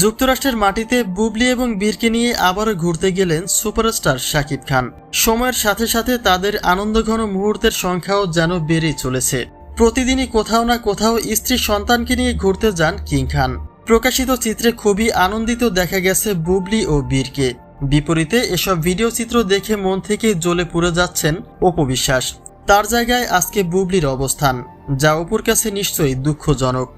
যুক্তরাষ্ট্রের মাটিতে বুবলি এবং বীরকে নিয়ে আবারও ঘুরতে গেলেন সুপারস্টার শাকিব খান। সময়ের সাথে সাথে তাদের আনন্দঘন মুহূর্তের সংখ্যাও যেন বেড়েই চলেছে। প্রতিদিনই কোথাও না কোথাও স্ত্রী সন্তানকে নিয়ে ঘুরতে যান কিং খান। প্রকাশিত চিত্রে খুবই আনন্দিত দেখা গেছে বুবলি ও বীরকে। বিপরীতে এসব ভিডিও চিত্র দেখে মন থেকে জ্বলে পুড়ে যাচ্ছেন অপবিশ্বাস তার জায়গায় আজকে বুবলির অবস্থান, যা অপুর কাছে নিশ্চয়ই দুঃখজনক।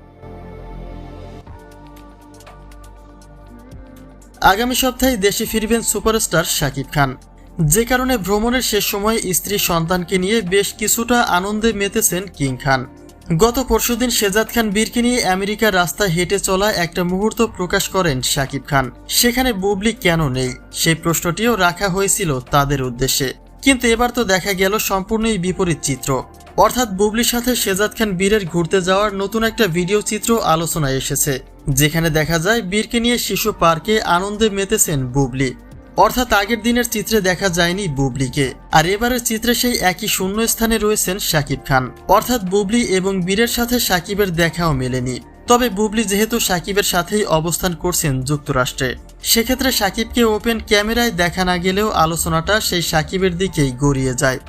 আগামী সপ্তাহে দেশে ফিরবেন সুপারস্টার শাকিব খান। যে কারণে ভ্রমণের শেষ সময়ে স্ত্রী সন্তানকে নিয়ে বেশ কিছুটা আনন্দে মেতেছেন কিং খান। গত পরশুদিন শেজাদ খান বীরকে নিয়ে আমেরিকার রাস্তায় হেঁটে চলা একটা মুহূর্ত প্রকাশ করেন শাকিব খান। সেখানে বুবলি কেন নেই? সেই প্রশ্নটিও রাখা হয়েছিল তাদের উদ্দেশ্যে। কিন্তু এবার তো দেখা গেল সম্পূর্ণই বিপরীত চিত্র। অর্থাৎ বুবলির সাথে শেজাদ খান বীরের ঘুরতে যাওয়ার নতুন একটা ভিডিও চিত্র আলোচনায় এসেছে, যেখানে দেখা যায় বীরকে নিয়ে শিশু পার্কে আনন্দে মেতেছেন বুবলি। অর্থাৎ আগের দিনের চিত্রে দেখা যায়নি বুবলিকে। আর এবারের চিত্রে সেই একই শূন্য স্থানে রয়েছেন শাকিব খান। অর্থাৎ বুবলি এবং বীরের সাথে সাকিবের দেখাও মেলেনি। তবে বুবলি যেহেতু সাকিবের সাথেই অবস্থান করছেন যুক্তরাষ্ট্রে। সেক্ষেত্রে সাকিবকে ওপেন ক্যামেরায় দেখা না গেলেও আলোচনাটা সেই সাকিবের দিকেই গড়িয়ে যায়।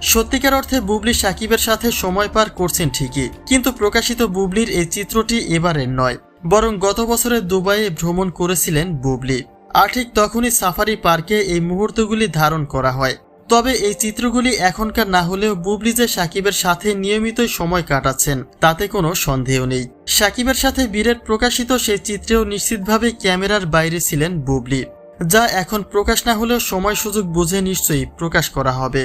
সত্যিকার অর্থে বুবলি সাকিবের সাথে সময় পার করছেন ঠিকই, কিন্তু প্রকাশিত বুবলির এই চিত্রটি এবারের নয়, বরং গত বছরে দুবাইয়ে ভ্রমণ করেছিলেন বুবলি। আর ঠিক তখনই সাফারি পার্কে এই মুহূর্তগুলি ধারণ করা হয়। তবে এই চিত্রগুলি এখনকার না হলেও বুবলি যে সাকিবের সাথে নিয়মিতই সময় কাটাচ্ছেন, তাতে কোনো সন্দেহ নেই। সাকিবের সাথে বীরের প্রকাশিত সেই চিত্রেও নিশ্চিতভাবে ক্যামেরার বাইরে ছিলেন বুবলি, যা এখন প্রকাশ না হলেও সময় সুযোগ বুঝে নিশ্চয়ই প্রকাশ করা হবে।